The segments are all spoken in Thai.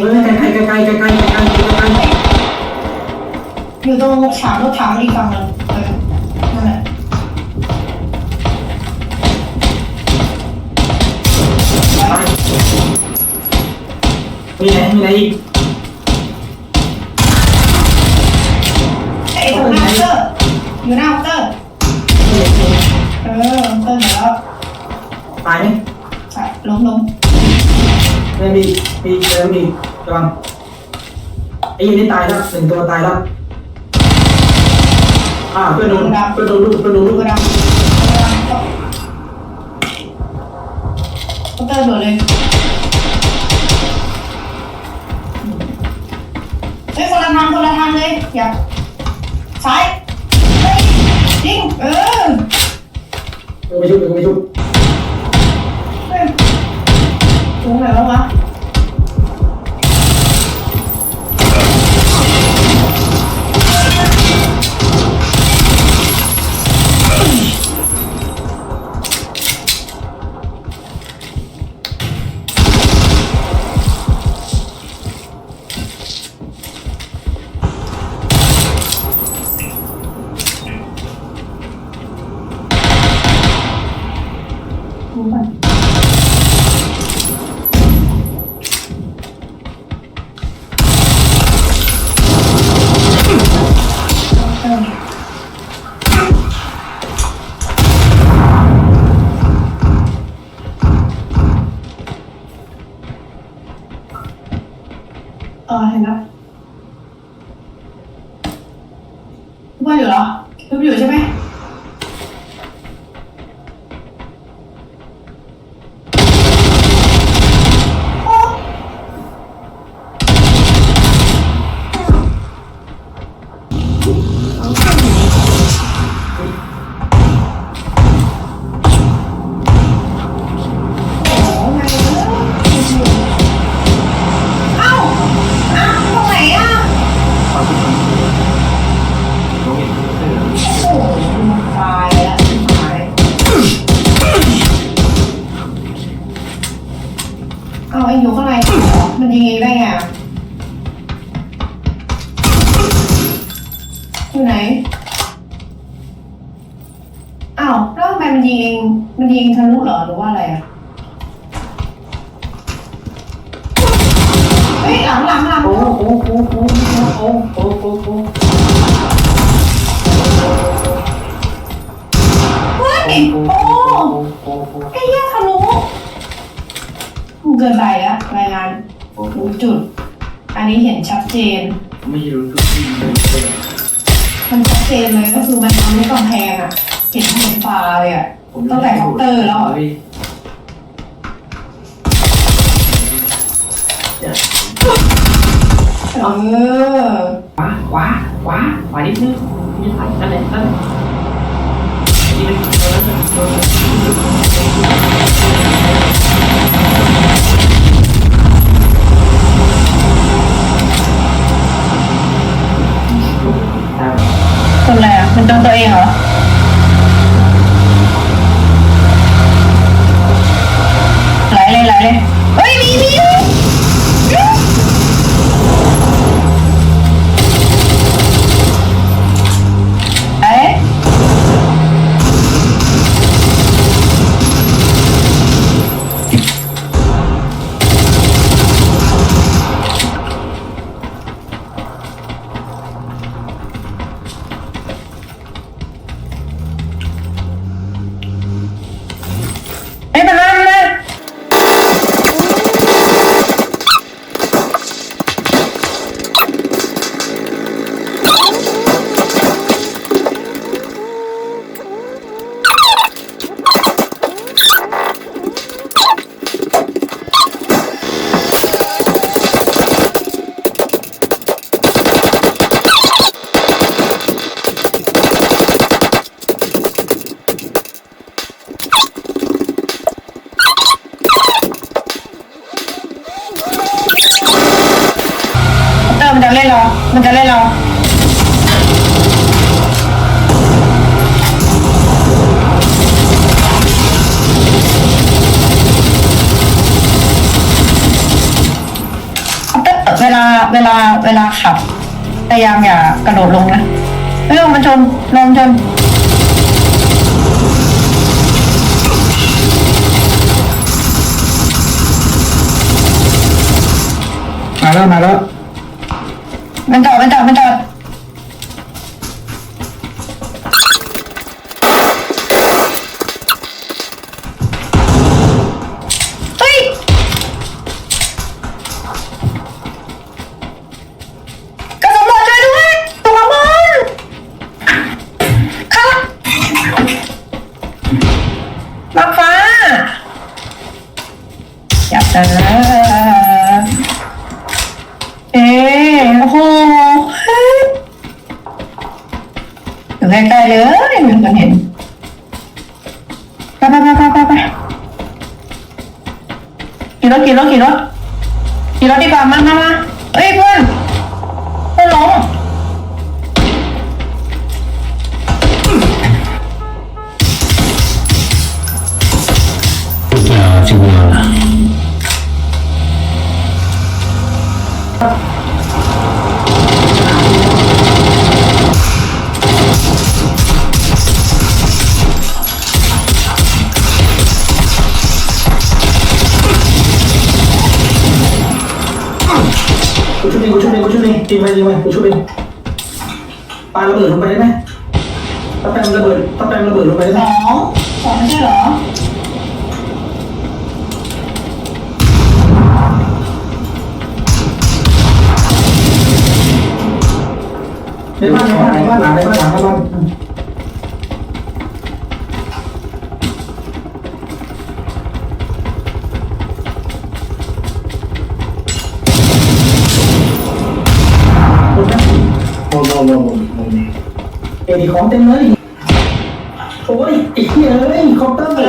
หนึ่งละเหลเฮ้ยยไกลไกลไกลไกลไกลไกลไกลไกลไกลอยู่ตรงฉากรถถังอีกฝั่งหนึ่งเออนั่นแหละมีไหนมีไหนอีกไอ้ตรงหน้าเคาน์เตอร์อยู่หน้าเคาน์เตอร์เออเคาน์เตอร์แล้วตายไหมใช่ล้มล้มไม่มี มีเจอมีระวังไอ้ยี่นี่ตายแล้วหนึ่งตัวตายแล้วอ่าเพื่อนโดนเพื่อนโดนลูกเพื่อนโดนดูลูกกระดังกระดังเคาน์เตอร์โดดเลยเฮ้ยคนละทางคนละทางเลยอย่าซ้ายเฮ้ยยิงเออเดี๋ยวไปชุบเดี๋ยวไปชุบเฮ้ยตรงไหนแล้ววะ เออเห็นแล้วว่าอยู่เหรอรูปอยู่ใช่ไหม ลังหลังหลังโอ้โหโอ้โหโอ้โหโอ้โหโอ้โหเฮ้ยโอ้โอ้โหไอ้เหี้ยทะลุเกินไปอะรายงานรู้จุด อันนี้เห็นชัดเจน ไม่รู้ทุกทีเลยมันชัดเจนเลยก็คือมันทำให้กำแพงอะเห็นเห็นฟ้าเลยอะตั้งแต่เคาน์เตอร์แล้วอะ เออขวาขวาขวาขวานิดนึงมีไหลนั่นแหละนั่นนี่เป็นตัวนั้นตัวนั้นคนอะไรอะมันโดนตัวเองเหรอไหลเลยไหลเลยเฮ้ยมีมี เออมันจะเล่นเรา มันจะเล่นเราเวลาเวลาขับพยายามอย่ากระโดดลงนะไม่ลงมันชนลงชนมาแล้วมาแล้ว มันจอมันจอมันจอเฮ้ยกระสุนหมดช่วยด้วยตัวมันค่ะมาฟ้าอยากจะเอ๊ะ อยู่ใกล้ๆเลยเหมือนกันเห็นไปไปไปไปไปไปขี่รถกี่รถกี่รถกี่รถดีกว่ามามามาเอ้ยเพื่อนเพื่อนลง ช่วยเองกูช่วยเองกูช่วยเองตีไปตีไปกูช่วยเองปาระเบิดลงไปได้ไหมถ้าแปมระเบิดถ้าแปมระเบิดลงไปได้ไหสมองสองไม่ใช่เหรอในบ้านในบ้านในบ้านหลังในบ้านหลังในบ้าน เอ็ดีของเต็มเลย โอ้ยไอ้เหี้ยเอ้ยคอปเตอร์เลย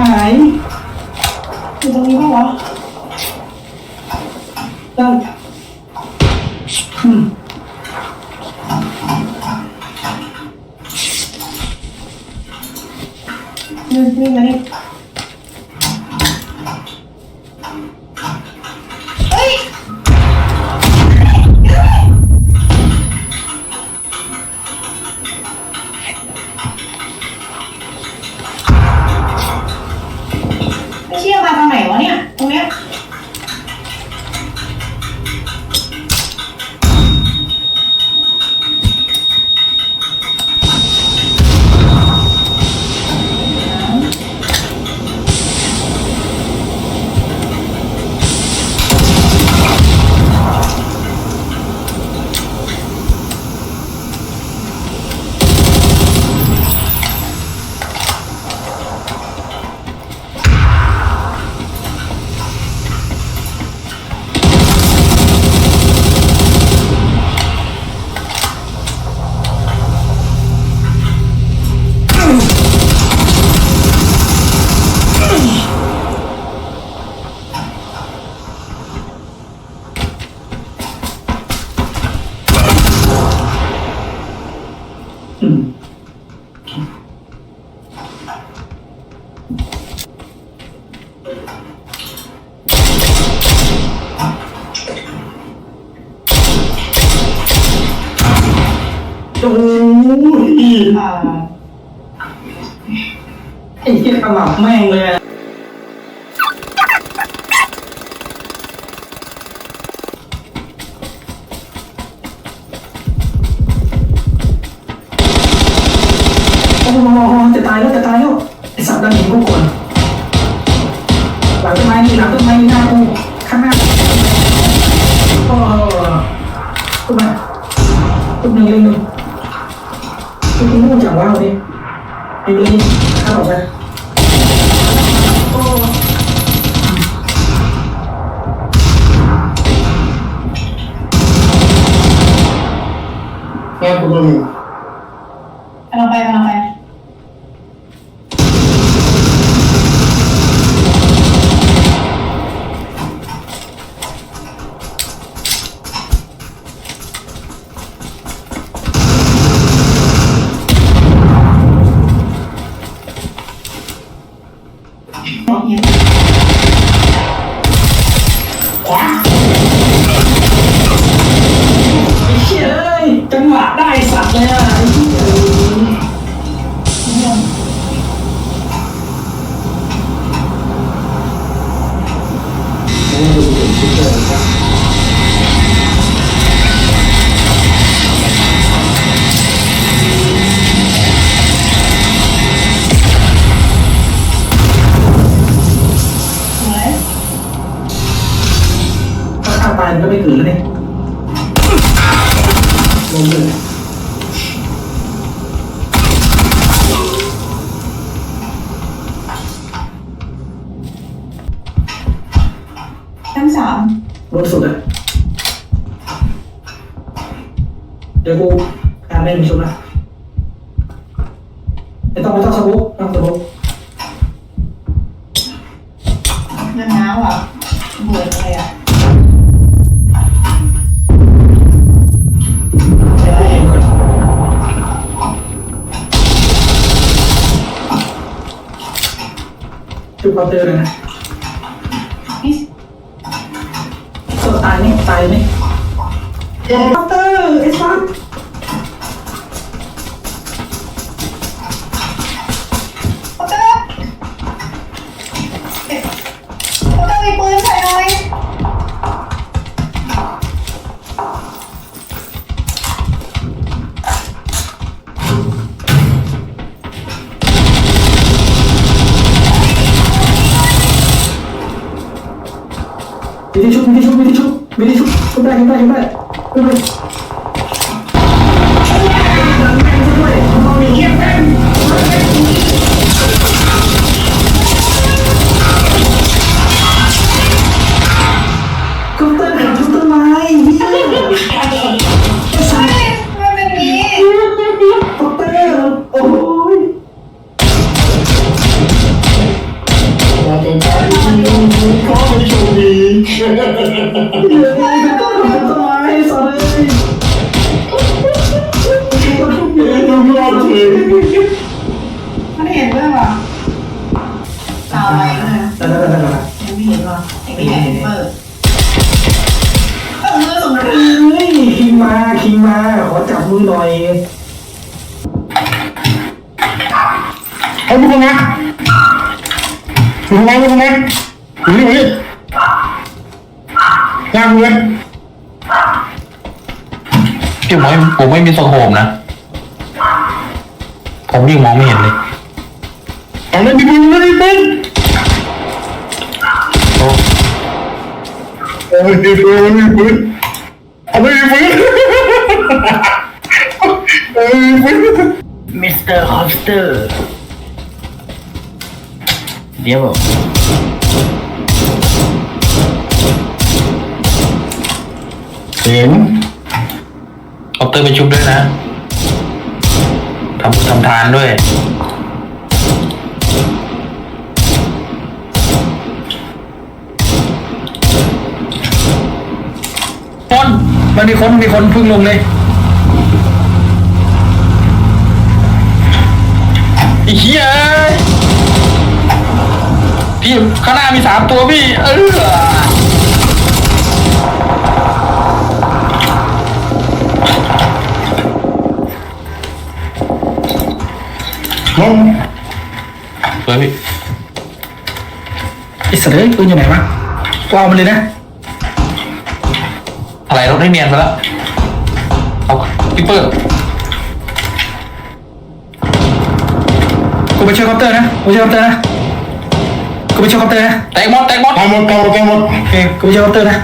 หายอยู่ตรงนี้ป่าวะตั้อืมนี่นี่มานี่ ตายแล้วจะตายแล้วไอสัตว์ดันห็นกูก่อนหลังต้นไม้นี่หลังต้นไม้นี่หน้ากูข้างหน้าโอ้ขึ้นมาขึ้นหนึ่งเลยหนึ่งขึ้นที่นู่นจังว่าเลยดีเลยข้าออกไปโอ้แม่กูตัวหนึ่ง ก็ไม่เกิดแล้วนี่ลงเลยชั้นสามลงสุดอะเดี๋ยวกูการเล่นมีชุดนะไม่ต้องไม่ต้องสมุกไม่ต้องสมุกเรื่องน้ำอะเบื่อเลยอะ เคาน์เตอร์เลยนะนี่ก็ตายไหมตายไหม ชุบได้ชุบไตายเลยได้ได้ได้ได้ยังไม่เห็นว่ะยังไม่เห็นเปิดเออสมรักเฮ้ยคิงมาคิงมาขอจับมือหน่อยไอ้พวกนั้นพวกนั้นพวกนั้นอยู่นี่นี่ยางเงินพี่ผมไม่ผมไม่มีสโคมนะ ผมยิ่งมองไม่เห็นเลยอันนั้นมีปืนไม่มีปื เออมีปืนมีปืนอันนั้นมีปืนเออมีปืนมิสเตอร์ฮอสเตอร์เดี๋ยวบอกเห็นเอาเตอร์ไปชุบด้วยนะทำบุญทำทานด้วย มันมีคนมีคนเพึ่งลงเลยไอ้เหี้ยพี่ข้างหน้ามีสามตัวพี่ เออลงสวยพี่ไอ้สัตว์เอ้ยปืนอยู่ไหนวะกูเอามันเลยนะ อะไรรถได้เนียนไปแล้วเอาพี่เปิ้ลกูไปช่วยเคาน์เตอร์นะกูไปช่วยเคาน์เตอร์นะกูไปช่วยเคาน์เตอร์นะแตกหมดแตกหมด ตายหมดตายหมดตายหมดโอเคกูไปช่วยเคาน์เตอร์นะ